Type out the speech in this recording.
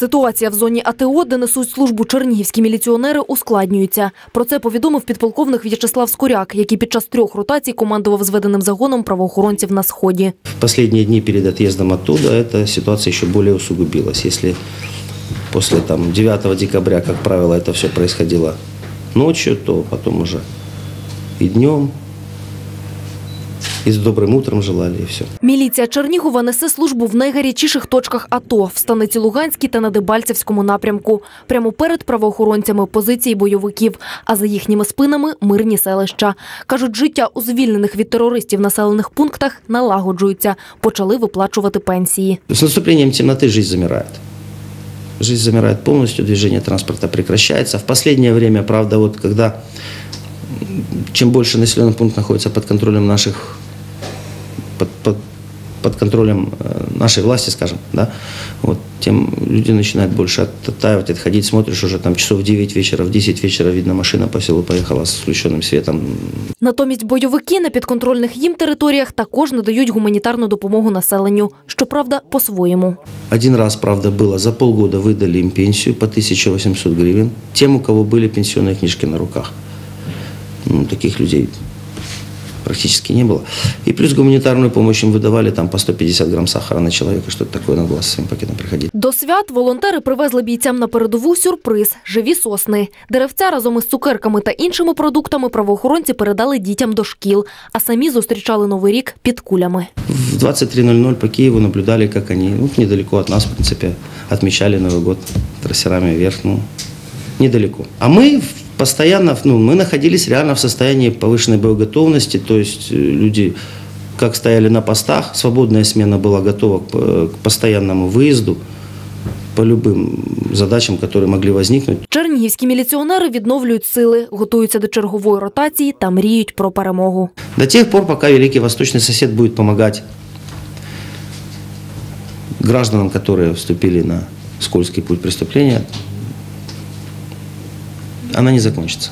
Ситуація в зоні АТО, де несуть службу чернігівські міліціонери, ускладнюється. Про це повідомив підполковник В'ячеслав Скоряк, який під час трьох ротацій командував зведеним загоном правоохоронців на сході. В последние дни перед отъездом оттуда эта ситуация еще более усугубилась. Если после там, 9 декабря, как правило, это все происходило ночью, то потом уже и днем, и с добрым утром желали, и все. Міліція Чернігова несе службу в найгарячіших точках АТО в станиці Луганській та на Дебальцевському напрямку. Прямо перед правоохоронцями позиції бойовиків, а за їхніми спинами мирні селища. Кажуть, життя у звільнених від терористів населених пунктах налагоджується. Почали виплачувати пенсії. С наступлением темноты жизнь замирает. Жизнь замирает полностью, движение транспорта прекращается. В последнее время, правда, вот когда м, чем больше населенный пункт находится под контролем наших, под, под- под контролем э, нашей власти, скажем, да, вот, тем люди начинают больше оттаивать, отходить, смотришь уже там часов в 9 вечера, в 10 вечера, видно, машина по селу поехала с включенным светом, Натомість бойовики на підконтрольних їм територіях також надають гуманітарну допомогу населенню. Щоправда, по-своєму. Один раз, правда, было, за полгода выдали им пенсию по 1800 гривен тем, у кого были пенсионные книжки на руках. Ну, таких людей практически не было. И плюс гуманитарную помощь им выдавали там по 150 грамм сахара на человека, что-то такое, надо было со своим пакетом приходить. До свят волонтери привезли бійцям на передову сюрприз – живі сосни. Деревця разом із цукерками та іншими продуктами правоохоронці передали дітям до шкіл, а самі зустрічали Новий рік під кулями. В 23.00 по Киеву наблюдали, как они ну, недалеко от нас, в принципе, отмечали Новый год трассерами вверх, ну, недалеко. А мы в- постоянно, ну, мы находились реально в состоянии повышенной боеготовности, то есть э, люди как стояли на постах, свободная смена была готова к, э, к постоянному выезду по любым задачам, которые могли возникнуть. Чернігівські міліціонери відновлюють сили, готуються до чергової ротації та мріють про перемогу. До тех пор, пока Великий Восточный сосед будет помогать гражданам, которые вступили на скользкий путь преступления, она не закончится.